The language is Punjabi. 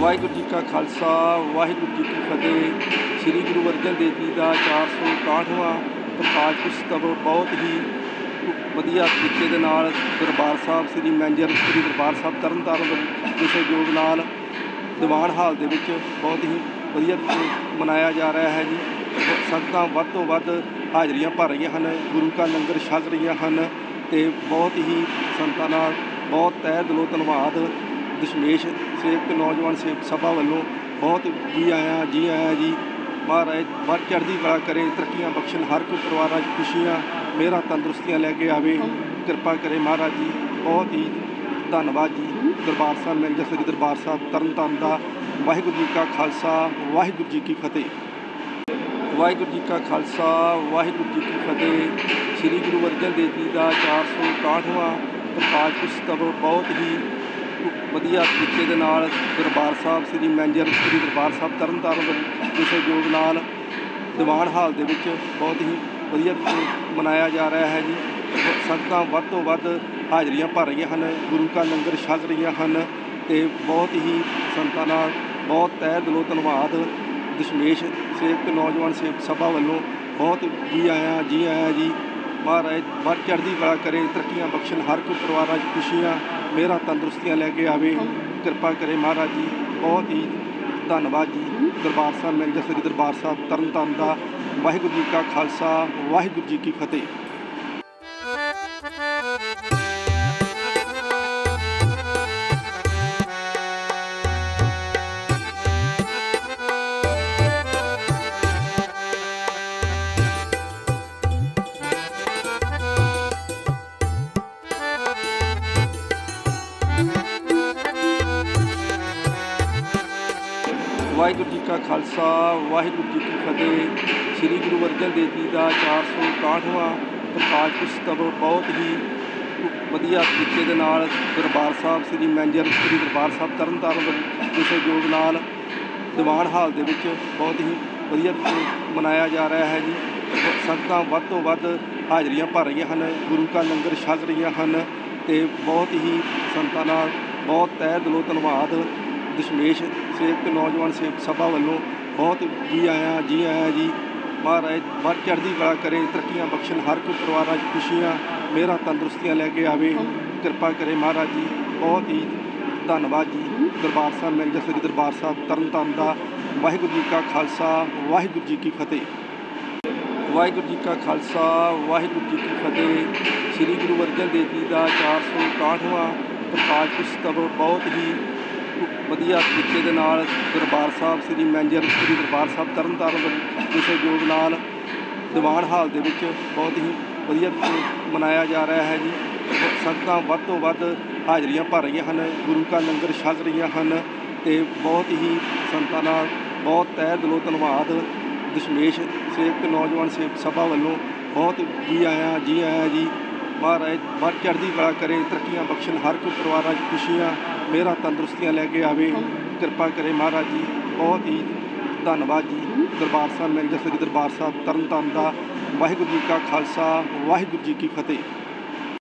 ਵਾਹਿਗੁਰੂ ਜੀ ਕਾ ਖਾਲਸਾ, ਵਾਹਿਗੁਰੂ ਜੀ ਕੀ ਫਤਿਹ। ਸ੍ਰੀ ਗੁਰੂ ਅਰਜਨ ਦੇਵ ਜੀ ਦਾ 461ਵਾਂ ਪ੍ਰਕਾਸ਼ ਪੁਸਤਕ ਬਹੁਤ ਹੀ ਵਧੀਆ ਤਰੀਕੇ ਦੇ ਨਾਲ ਦਰਬਾਰ ਸਾਹਿਬ, ਸ੍ਰੀ ਮੈਨੇਜਰ ਸ੍ਰੀ ਦਰਬਾਰ ਸਾਹਿਬ ਤਰਨਤਾਰਨ ਦੇ ਸਹਿਯੋਗ ਨਾਲ ਦੀਵਾਨ ਹਾਲ ਦੇ ਵਿੱਚ ਬਹੁਤ ਹੀ ਵਧੀਆ ਮਨਾਇਆ ਜਾ ਰਿਹਾ ਹੈ ਜੀ। ਸੰਗਤਾਂ ਵੱਧ ਤੋਂ ਵੱਧ ਹਾਜ਼ਰੀਆਂ ਭਰ ਰਹੀਆਂ ਹਨ, ਗੁਰੂ ਕਾ ਲੰਗਰ ਛਕ ਰਹੀਆਂ ਹਨ ਤੇ ਬਹੁਤ ਹੀ ਸੰਗਤਾਂ ਨਾਲ ਬਹੁਤ ਤਹਿ ਦਿਲੋਂ ਧੰਨਵਾਦ ਦਸ਼ਮੇਸ਼ ਸੇਵਕ ਨੌਜਵਾਨ ਸੇਵਕ ਸਭਾ ਵੱਲੋਂ ਬਹੁਤ ਜੀ ਆਇਆਂ ਜੀ ਆਇਆਂ ਜੀ ਮਹਾਰਾਜ ਵੱਧ ਚੜ੍ਹਦੀ ਕਲਾ ਕਰੇ, ਤਰੱਕੀਆਂ ਬਖਸ਼ਣ, ਹਰ ਕੋਈ ਪਰਿਵਾਰਾਂ 'ਚ ਖੁਸ਼ੀਆਂ ਮੇਰਾ ਤੰਦਰੁਸਤੀਆਂ ਲੈ ਕੇ ਆਵੇ, ਕਿਰਪਾ ਕਰੇ ਮਹਾਰਾਜ ਜੀ, ਬਹੁਤ ਹੀ ਧੰਨਵਾਦ ਜੀ, ਦਰਬਾਰ ਸਾਹਿਬ ਮੈਨੇਜਰ ਸ੍ਰੀ ਦਰਬਾਰ ਸਾਹਿਬ ਤਰਨਤਾਰਨ ਦਾ, ਵਾਹਿਗੁਰੂ ਜੀ ਕਾ ਖਾਲਸਾ, ਵਾਹਿਗੁਰੂ ਜੀ ਕੀ ਫਤਿਹ। ਵਾਹਿਗੁਰੂ ਜੀ ਕਾ ਖਾਲਸਾ, ਵਾਹਿਗੁਰੂ ਜੀ ਕੀ ਫਤਿਹ। ਸ੍ਰੀ ਗੁਰੂ ਅਰਜਨ ਦੇਵ ਜੀ ਦਾ 461ਵਾਂ ਪ੍ਰਕਾਸ਼ ਪੁਸਤਕ ਬਹੁਤ ਹੀ ਵਧੀਆ ਤਰੀਕੇ ਦੇ ਨਾਲ ਦਰਬਾਰ ਸਾਹਿਬ, ਸ੍ਰੀ ਮੈਨੇਜਰ, ਸ੍ਰੀ ਦਰਬਾਰ ਸਾਹਿਬ ਤਰਨਤਾਰਨ ਦੇ ਸਹਿਯੋਗ ਨਾਲ ਦੀਵਾਨ ਹਾਲ ਦੇ ਵਿੱਚ ਬਹੁਤ ਹੀ ਵਧੀਆ ਮਨਾਇਆ ਜਾ ਰਿਹਾ ਹੈ ਜੀ। ਸੰਗਤਾਂ ਵੱਧ ਤੋਂ ਵੱਧ ਹਾਜ਼ਰੀਆਂ ਭਰ ਰਹੀਆਂ ਹਨ, ਗੁਰੂ ਕਾ ਲੰਗਰ ਛਕ ਰਹੀਆਂ ਹਨ ਤੇ ਬਹੁਤ ਹੀ ਸੰਗਤਾਂ ਨਾਲ ਬਹੁਤ ਤਹਿ ਦਿਲੋਂ ਧੰਨਵਾਦ ਦਸ਼ਮੇਸ਼ ਸੇਵਕ, ਨੌਜਵਾਨ ਸੇਵਕ ਸਭਾ ਵੱਲੋਂ ਬਹੁਤ ਜੀ ਆਇਆਂ ਜੀ ਆਇਆਂ ਜੀ। ਮਹਾਰਾਜ, ਵੱਧ ਚੜ੍ਹਦੀ ਕਲਾ ਕਰੇ, ਤਰੱਕੀਆਂ ਬਖਸ਼ਣ, ਹਰ ਕੋਈ ਪਰਿਵਾਰਾਂ 'ਚ ਖੁਸ਼ੀਆਂ ਮੇਰਾ ਤੰਦਰੁਸਤੀਆਂ ਲੈ ਕੇ ਆਵੇ, ਕਿਰਪਾ ਕਰੇ ਮਹਾਰਾਜ ਜੀ, ਬਹੁਤ ਹੀ ਧੰਨਵਾਦ ਜੀ, ਦਰਬਾਰ ਸਾਹਿਬ ਮੈਨੇਜਰ ਸ੍ਰੀ ਦਰਬਾਰ ਸਾਹਿਬ, ਤਰਨਤਾਰਨ ਦਾ ਵਾਹਿਗੁਰੂ ਜੀ ਕਾ ਖਾਲਸਾ, ਵਾਹਿਗੁਰੂ ਜੀ ਕੀ ਫਤਿਹ। ਵਾਹਿਗੁਰੂ ਜੀ ਕਾ ਖਾਲਸਾ, ਵਾਹਿਗੁਰੂ ਜੀ ਕੀ ਫਤਿਹ। ਸ੍ਰੀ ਗੁਰੂ ਅਰਜਨ ਦੇਵ ਜੀ ਦਾ 461ਵਾਂ ਪ੍ਰਕਾਸ਼ ਪੁਸਤਕ ਬਹੁਤ ਹੀ ਵਧੀਆ ਤਰੀਕੇ ਦੇ ਨਾਲ ਦਰਬਾਰ ਸਾਹਿਬ, ਸ੍ਰੀ ਮੈਨੇਜਰ ਸ੍ਰੀ ਦਰਬਾਰ ਸਾਹਿਬ ਤਰਨਤਾਰਨ ਦੇ ਸਹਿਯੋਗ ਨਾਲ ਦੀਵਾਨ ਹਾਲ ਦੇ ਵਿੱਚ ਬਹੁਤ ਹੀ ਵਧੀਆ ਮਨਾਇਆ ਜਾ ਰਿਹਾ ਹੈ ਜੀ। ਸੰਗਤਾਂ ਵੱਧ ਤੋਂ ਵੱਧ ਹਾਜ਼ਰੀਆਂ ਭਰ ਰਹੀਆਂ ਹਨ, ਗੁਰੂ ਕਾ ਲੰਗਰ ਛਕ ਰਹੀਆਂ ਹਨ ਤੇ ਬਹੁਤ ਹੀ ਸੰਗਤਾਂ ਨਾਲ ਬਹੁਤ ਤਹਿ ਦਿਲੋਂ ਧੰਨਵਾਦ ਦਸ਼ਮੇਸ਼ ਸੇਵਕ ਨੌਜਵਾਨ ਸੇਵਕ ਸਭਾ ਵੱਲੋਂ ਬਹੁਤ ਜੀ ਆਇਆਂ ਜੀ ਆਇਆਂ ਜੀ, ਮਹਾਰਾਜ ਵੱਧ ਚੜ੍ਹਦੀ ਕਲਾ ਕਰੇ, ਤਰੱਕੀਆਂ ਬਖਸ਼ਣ, ਹਰ ਕੋਈ ਪਰਿਵਾਰਾਂ 'ਚ ਖੁਸ਼ੀਆਂ ਮੇਰਾ ਤੰਦਰੁਸਤੀਆਂ ਲੈ ਕੇ ਆਵੇ, ਕਿਰਪਾ ਕਰੇ ਮਹਾਰਾਜ ਜੀ, ਬਹੁਤ ਹੀ ਧੰਨਵਾਦ ਜੀ, ਦਰਬਾਰ ਸਾਹਿਬ, ਮੈਂ ਸ੍ਰੀ ਦਰਬਾਰ ਸਾਹਿਬ ਤਰਨਤਾਰਨ ਦਾ ਵਾਹਿਗੁਰੂ ਜੀ ਕਾ ਖਾਲਸਾ, ਵਾਹਿਗੁਰੂ ਜੀ ਕੀ ਫਤਿਹ। ਵਾਹਿਗੁਰੂ ਜੀ ਕਾ ਖਾਲਸਾ, ਵਾਹਿਗੁਰੂ ਜੀ ਕੀ ਫਤਿਹ। ਸ੍ਰੀ ਗੁਰੂ ਅਰਜਨ ਦੇਵ ਜੀ ਦਾ 461ਵਾਂ ਪ੍ਰਕਾਸ਼ ਪੁਸਤਕ ਬਹੁਤ ਹੀ ਵਧੀਆ ਤਰੀਕੇ ਦੇ ਨਾਲ ਦਰਬਾਰ ਸਾਹਿਬ, ਸ੍ਰੀ ਮੈਂਜਰ ਸ੍ਰੀ ਦਰਬਾਰ ਸਾਹਿਬ ਤਰਨਤਾਰਨ ਦੇ ਸਹਿਯੋਗ ਨਾਲ ਦੀਵਾਨ ਹਾਲ ਦੇ ਵਿੱਚ ਬਹੁਤ ਹੀ ਵਧੀਆ ਮਨਾਇਆ ਜਾ ਰਿਹਾ ਹੈ ਜੀ। ਸੰਗਤਾਂ ਵੱਧ ਤੋਂ ਵੱਧ ਹਾਜ਼ਰੀਆਂ ਭਰ ਰਹੀਆਂ ਹਨ, ਗੁਰੂ ਕਾ ਲੰਗਰ ਛਕ ਰਹੀਆਂ ਹਨ ਤੇ ਬਹੁਤ ਹੀ ਸੰਗਤਾਂ ਨਾਲ ਬਹੁਤ ਤਹਿ ਦਿਲੋਂ ਧੰਨਵਾਦ ਦਸ਼ਮੇਸ਼ ਸੇਵਕ ਨੌਜਵਾਨ ਸੇਵਕ ਸਭਾ ਵੱਲੋਂ ਬਹੁਤ ਜੀ ਆਇਆਂ ਜੀ ਆਇਆਂ ਜੀ। ਮਹਾਰਾਜ ਵੱਧ ਚੜ੍ਹਦੀ ਕਲਾ ਕਰੇ, ਤਰੱਕੀਆਂ ਬਖਸ਼ਣ, ਹਰ ਕੋਈ ਪਰਿਵਾਰਾਂ 'ਚ ਖੁਸ਼ੀਆਂ ਮੇਰਾ ਤੰਦਰੁਸਤੀਆਂ ਲੈ ਕੇ ਆਵੇ, ਕਿਰਪਾ ਕਰੇ ਮਹਾਰਾਜ ਜੀ, ਬਹੁਤ ਹੀ ਧੰਨਵਾਦ ਜੀ, ਦਰਬਾਰ ਸਾਹਿਬ ਮੈਨੇਜਰ ਸ੍ਰੀ ਦਰਬਾਰ ਸਾਹਿਬ ਤਰਨਤਾਰਨ ਦਾ ਵਾਹਿਗੁਰੂ ਜੀ ਕਾ ਖਾਲਸਾ, ਵਾਹਿਗੁਰੂ ਜੀ ਕੀ ਫਤਿਹ।